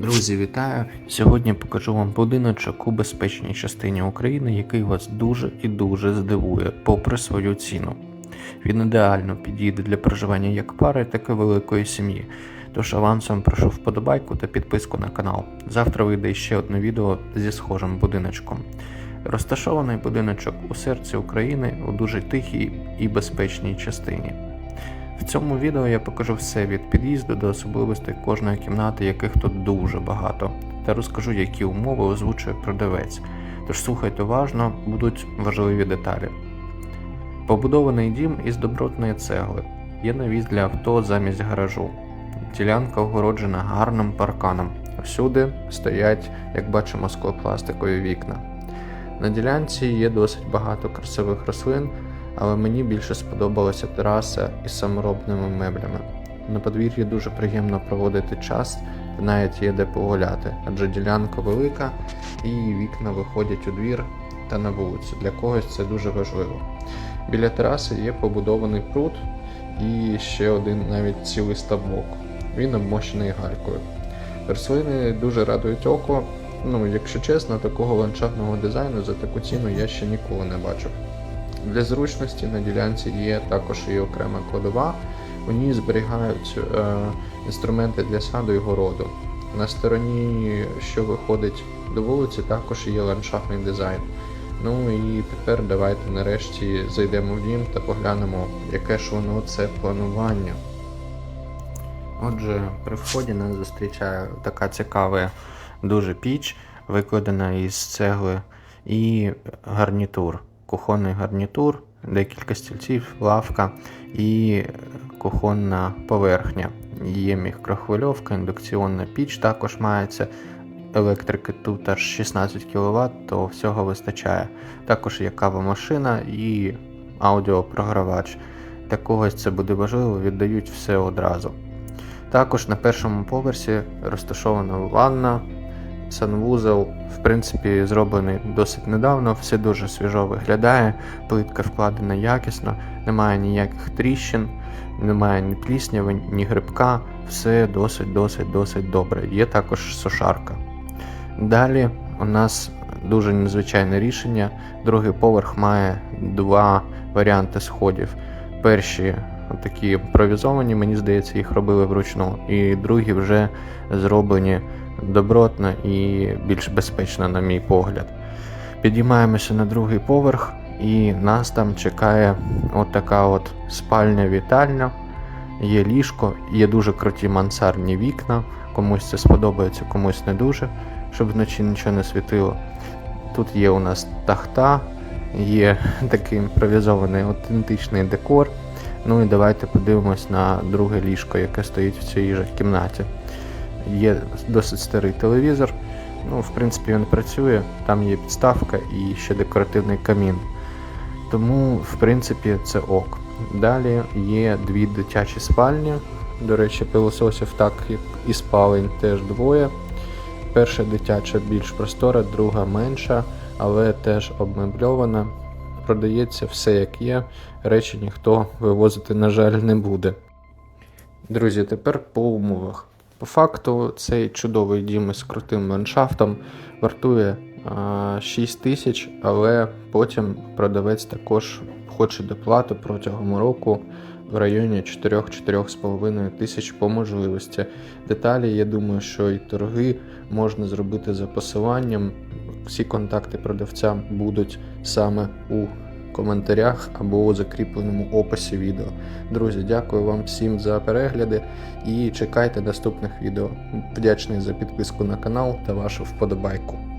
Друзі, вітаю! Сьогодні покажу вам будиночок у безпечній частині України, який вас дуже і дуже здивує, попри свою ціну. Він ідеально підійде для проживання як пари, так і великої сім'ї. Тож авансом прошу вподобайку та підписку на канал. Завтра вийде ще одне відео зі схожим будиночком. Розташований будиночок у серці України у дуже тихій і безпечній частині. В цьому відео я покажу все від під'їзду до особливостей кожної кімнати, яких тут дуже багато, та розкажу, які умови озвучує продавець. Тож слухайте уважно, будуть важливі деталі. Побудований дім із добротної цегли. Є навіс для авто замість гаражу. Ділянка огороджена гарним парканом. Всюди стоять, як бачимо, склопластикові вікна. На ділянці є досить багато красивих рослин, але мені більше сподобалася тераса із саморобними меблями. На подвір'ї дуже приємно проводити час, та навіть є де погуляти, адже ділянка велика і вікна виходять у двір та на вулицю. Для когось це дуже важливо. Біля тераси є побудований пруд і ще один навіть цілий ставок. Він обмощений галькою. Рослини дуже радують око. Ну, якщо чесно, такого ландшафтного дизайну за таку ціну я ще ніколи не бачив. Для зручності на ділянці є також і окрема кладова. У ній зберігають е, інструменти для саду і городу. На стороні, що виходить до вулиці, також є ландшафтний дизайн. Ну і тепер давайте нарешті зайдемо в дім та поглянемо, яке ж воно це планування. Отже, при вході нас зустрічає така цікава дуже піч, викладена із цегли, і гарнітур, кухонний гарнітур, декілька стільців, лавка і кухонна поверхня. Є мікрохвильовка, індукційна піч також мається. Електрики тут аж 16 кВт, то всього вистачає. Також є кавомашина і аудіопрогравач. Для когось це буде важливо, віддають все одразу. Також на першому поверсі розташована ванна, санвузол, в принципі, зроблений досить недавно, все дуже свіжо виглядає, плитка вкладена якісно, немає ніяких тріщин, немає ні плісняви, ні грибка, все досить, досить, досить добре. Є також сушарка. Далі у нас дуже незвичайне рішення. Другий поверх має два варіанти сходів. Перші такі імпровізовані, мені здається, їх робили вручну, і другі вже зроблені добротно і більш безпечно, на мій погляд. Підіймаємося на другий поверх, і нас там чекає от от спальня вітальня. Є ліжко, є дуже круті мансардні вікна. Комусь це сподобається, комусь не дуже, щоб вночі нічого не світило. Тут є у нас тахта, є такий імпровізований аутентичний декор. Ну і давайте подивимось на друге ліжко, яке стоїть в цій же кімнаті. Є досить старий телевізор. Ну, в принципі, він працює, там є підставка і ще декоративний камін. Тому, в принципі, це ок. Далі є дві дитячі спальні. До речі, пилососів так і спалень теж двоє. Перша дитяча більш простора, друга менша, але теж обмебльована. Продається все як є, речі ніхто вивозити, на жаль, не буде. Друзі, тепер по умовах. По факту, цей чудовий дім із крутим ландшафтом вартує а, 6 тисяч, але потім продавець також хоче доплату протягом року в районі 4-4,5 тисяч по можливості. Деталі, я думаю, що і торги можна зробити за посиланням. Всі контакти продавця будуть саме у коментарях або у закріпленому описі відео. Друзі, дякую вам всім за перегляди і чекайте наступних відео. Вдячний за підписку на канал та вашу вподобайку.